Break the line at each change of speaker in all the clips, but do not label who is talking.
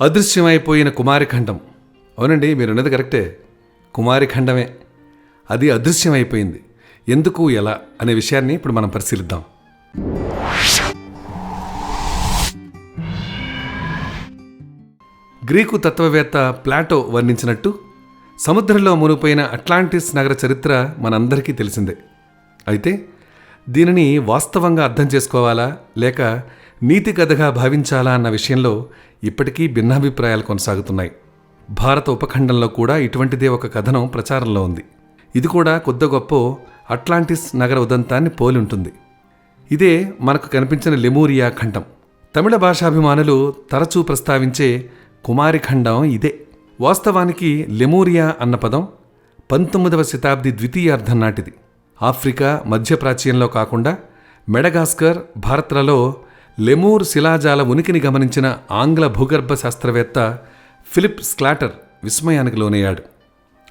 అదృశ్యమైపోయిన కుమారిఖండం. అవునండి మీరు ఉన్నది కరెక్టే. కుమారిఖండమే. అది అదృశ్యమైపోయింది. ఎందుకు ఎలా అనే విషయాన్ని ఇప్పుడు మనం పరిశీలిద్దాం. గ్రీకు తత్వవేత్త ప్లాటో వర్ణించినట్టు సముద్రంలో మునిగిపోయిన అట్లాంటిస్ నగర చరిత్ర మనందరికీ తెలిసిందే. అయితే దీనిని వాస్తవంగా అర్థం చేసుకోవాలా లేక నీతి కథగా భావించాలా అన్న విషయంలో ఇప్పటికీ భిన్నాభిప్రాయాలు కొనసాగుతున్నాయి. భారత ఉపఖండంలో కూడా ఇటువంటిదే ఒక కథనం ప్రచారంలో ఉంది. ఇది కూడా కొద్ది గొప్ప అట్లాంటిస్ నగర ఉదంతాన్ని పోలి ఉంటుంది. ఇదే మనకు కనిపించిన లెమూరియా ఖండం. తమిళ భాషాభిమానులు తరచూ ప్రస్తావించే కుమారి ఖండం ఇదే. వాస్తవానికి లెమూరియా అన్న పదం పంతొమ్మిదవ శతాబ్ది ద్వితీయార్థం నాటిది. ఆఫ్రికా మధ్యప్రాచ్యంలో కాకుండా మెడగాస్కర్ భారత్లలో లెమూర్ శిలాజాల ఉనికిని గమనించిన ఆంగ్ల భూగర్భ శాస్త్రవేత్త ఫిలిప్ స్క్లాటర్ విస్మయానికి లోనయ్యాడు.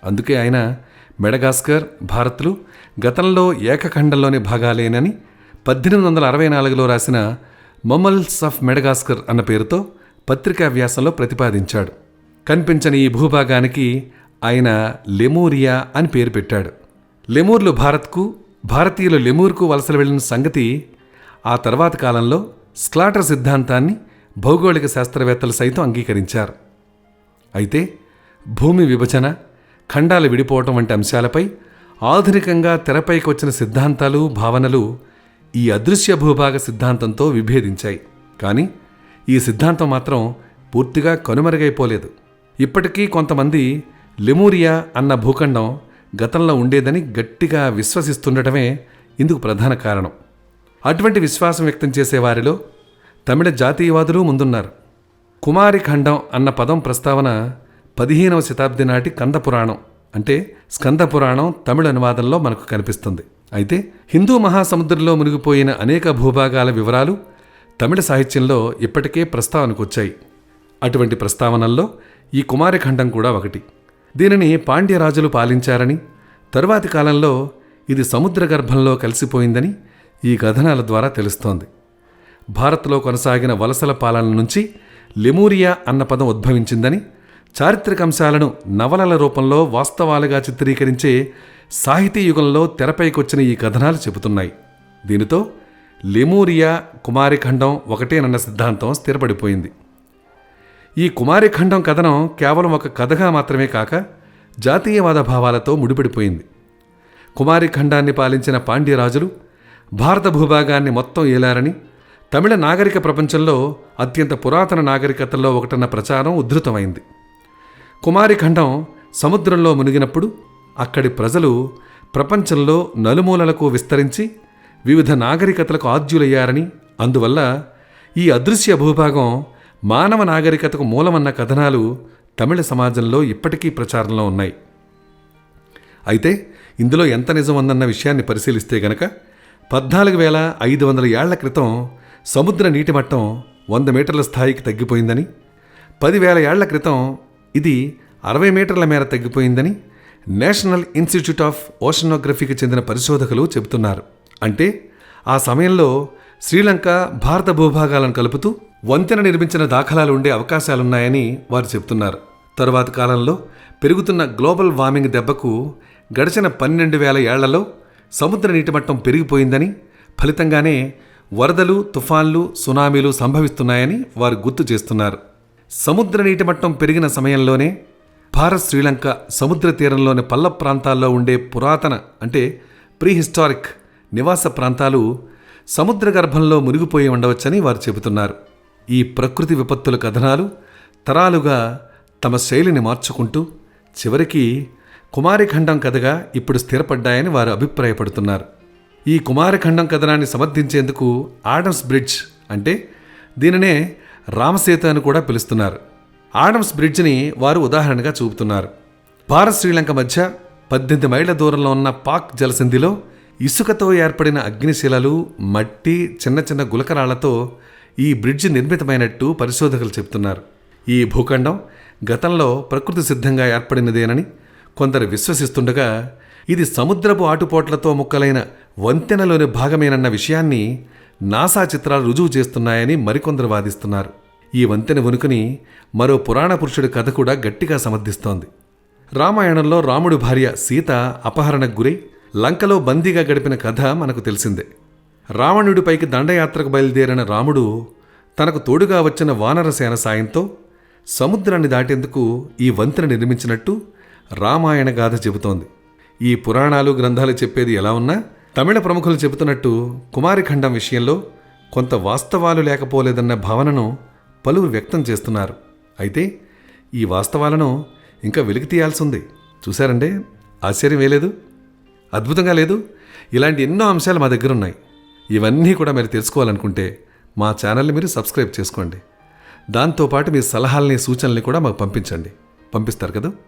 అందుకే ఆయన మెడగాస్కర్ భారత్లు గతంలో ఏకఖండంలోని భాగాలేనని పద్దెనిమిది వందల అరవై నాలుగులో రాసిన మొమల్స్ ఆఫ్ మెడగాస్కర్ అన్న పేరుతో పత్రికా వ్యాసంలో ప్రతిపాదించాడు. కనిపించని ఈ భూభాగానికి ఆయన లెమూరియా అని పేరు పెట్టాడు. లెమూర్లు భారత్కు భారతీయులు లెమూర్కు వలసలు వెళ్ళిన సంగతి ఆ తర్వాత కాలంలో స్క్లాటర్ సిద్ధాంతాన్ని భౌగోళిక శాస్త్రవేత్తలు సైతం అంగీకరించారు. అయితే భూమి విభజన ఖండాలు విడిపోవటం వంటి అంశాలపై ఆధునికంగా తెరపైకి వచ్చిన సిద్ధాంతాలు భావనలు ఈ అదృశ్య భూభాగ సిద్ధాంతంతో విభేదించాయి. కానీ ఈ సిద్ధాంతం మాత్రం పూర్తిగా కనుమరుగైపోలేదు. ఇప్పటికీ కొంతమంది లెమూరియా అన్న భూఖండం గతంలో ఉండేదని గట్టిగా విశ్వసిస్తుండటమే ఇందుకు ప్రధాన కారణం. అటువంటి విశ్వాసం వ్యక్తం చేసే వారిలో తమిళ జాతీయవాదులు ముందున్నారు. కుమారి ఖండం అన్న పదం ప్రస్తావన పదిహేనవ శతాబ్ది నాటి కంద పురాణం అంటే స్కంద పురాణం తమిళ అనువాదంలో మనకు కనిపిస్తుంది. అయితే హిందూ మహాసముద్రంలో మునిగిపోయిన అనేక భూభాగాల వివరాలు తమిళ సాహిత్యంలో ఇప్పటికే ప్రస్తావనకు వచ్చాయి. అటువంటి ప్రస్తావనల్లో ఈ కుమారి ఖండం కూడా ఒకటి. దీనిని పాండ్యరాజులు పాలించారని తరువాతి కాలంలో ఇది సముద్ర గర్భంలో కలిసిపోయిందని ఈ కథనాల ద్వారా తెలుస్తోంది. భారత్లో కొనసాగిన వలసల పాలన నుంచి లెమూరియా అన్న పదం ఉద్భవించిందని చారిత్రక అంశాలను నవలల రూపంలో వాస్తవాలుగా చిత్రీకరించే సాహితీ యుగంలో తెరపైకొచ్చిన ఈ కథనాలు చెబుతున్నాయి. దీనితో లెమూరియా కుమారిఖండం ఒకటేనన్న సిద్ధాంతం స్థిరపడిపోయింది. ఈ కుమారిఖండం కథనం కేవలం ఒక కథగా మాత్రమే కాక జాతీయవాద భావాలతో ముడిపడిపోయింది. కుమారిఖండాన్ని పాలించిన పాండ్యరాజులు భారత భూభాగాన్ని మొత్తం ఏలారని తమిళ నాగరిక ప్రపంచంలో అత్యంత పురాతన నాగరికతల్లో ఒకటన్న ప్రచారం ఉద్ధృతమైంది కుమారిఖండం సముద్రంలో మునిగినప్పుడు అక్కడి ప్రజలు ప్రపంచంలో నలుమూలలకు విస్తరించి వివిధ నాగరికతలకు ఆద్యులయ్యారని అందువల్ల ఈ అదృశ్య భూభాగం మానవ నాగరికతకు మూలమన్న కథనాలు తమిళ సమాజంలో ఇప్పటికీ ప్రచారంలో ఉన్నాయి. అయితే ఇందులో ఎంత నిజం ఉందన్న విషయాన్ని పరిశీలిస్తే గనక పద్నాలుగు వేల ఐదు వందల ఏళ్ళ క్రితం సముద్ర నీటి మట్టం వంద మీటర్ల స్థాయికి తగ్గిపోయిందని పదివేల ఏళ్ళ క్రితం ఇది అరవై మీటర్ల మేర తగ్గిపోయిందని నేషనల్ ఇన్స్టిట్యూట్ ఆఫ్ ఓషనోగ్రఫీకి చెందిన పరిశోధకులు చెబుతున్నారు. అంటే ఆ సమయంలో శ్రీలంక భారత భూభాగాలను కలుపుతూ వంతెన నిర్మించిన దాఖలాలు ఉండే అవకాశాలున్నాయని వారు చెబుతున్నారు. తరువాత కాలంలో పెరుగుతున్న గ్లోబల్ వార్మింగ్ దెబ్బకు గడిచిన పన్నెండు వేల ఏళ్ళలో సముద్ర నీటి మట్టం పెరిగిపోయిందని ఫలితంగానే వరదలు తుఫాన్లు సునామీలు సంభవిస్తున్నాయని వారు గుర్తు చేస్తున్నారు. సముద్ర నీటి మట్టం పెరిగిన సమయంలోనే భారత్ శ్రీలంక సముద్ర తీరంలోని పల్ల ప్రాంతాల్లో ఉండే పురాతన అంటే ప్రీహిస్టారిక్ నివాస ప్రాంతాలు సముద్ర గర్భంలో మునిగిపోయి ఉండవచ్చని వారు చెబుతున్నారు. ఈ ప్రకృతి విపత్తుల కథనాలు తరాలుగా తమ శైలిని మార్చుకుంటూ చివరికి కుమారిఖండం కథగా ఇప్పుడు స్థిరపడ్డాయని వారు అభిప్రాయపడుతున్నారు. ఈ కుమారిఖండం కథనాన్ని సమర్థించేందుకు ఆడమ్స్ బ్రిడ్జ్ అంటే దీనినే రామసేత అని కూడా పిలుస్తున్నారు. ఆడమ్స్ బ్రిడ్జ్ని వారు ఉదాహరణగా చూపుతున్నారు. భారత్ శ్రీలంక మధ్య పద్దెనిమిది మైళ్ళ దూరంలో ఉన్న పాక్ జలసంధిలో ఇసుకతో ఏర్పడిన అగ్నిశిలలు మట్టి చిన్న చిన్న గులకరాళ్ళతో ఈ బ్రిడ్జ్ నిర్మితమైనట్టు పరిశోధకులు చెబుతున్నారు. ఈ భూఖండం గతంలో ప్రకృతి సిద్ధంగా ఏర్పడినదేనని కొందరు విశ్వసిస్తుండగా ఇది సముద్రపు ఆటుపోట్లతో ముక్కలైన వంతెనలోని భాగమేనన్న విషయాన్ని నాసా చిత్రాలు రుజువు చేస్తున్నాయని మరికొందరు వాదిస్తున్నారు. ఈ వంతెన వెనుకని మరో పురాణ పురుషుడి కథ కూడా గట్టిగా సమర్థిస్తోంది. రామాయణంలో రాముడి భార్య సీత అపహరణకు గురై లంకలో బందీగా గడిపిన కథ మనకు తెలిసిందే. రావణుడిపైకి దండయాత్రకు బయలుదేరిన రాముడు తనకు తోడుగా వచ్చిన వానరసేన సాయంతో సముద్రాన్ని దాటేందుకు ఈ వంతెన నిర్మించినట్టు రామాయణ గాథ చెబుతోంది. ఈ పురాణాలు గ్రంథాలు చెప్పేది ఎలా ఉన్నా తమిళ ప్రముఖులు చెబుతున్నట్టు కుమారిఖండం విషయంలో కొంత వాస్తవాలు లేకపోలేదన్న భావనను పలువురు వ్యక్తం చేస్తున్నారు. అయితే ఈ వాస్తవాలను ఇంకా వెలికి తీయాల్సి ఉంది చూశారంటే ఆశ్చర్యం వేయలేదు అద్భుతంగా లేదు ఇలాంటి ఎన్నో అంశాలు మా దగ్గర ఉన్నాయి ఇవన్నీ కూడా మీరు తెలుసుకోవాలనుకుంటే మా ఛానల్ని మీరు సబ్స్క్రైబ్ చేసుకోండి. దాంతోపాటు మీ సలహాలని సూచనల్ని కూడా మాకు పంపించండి. పంపిస్తారు కదా?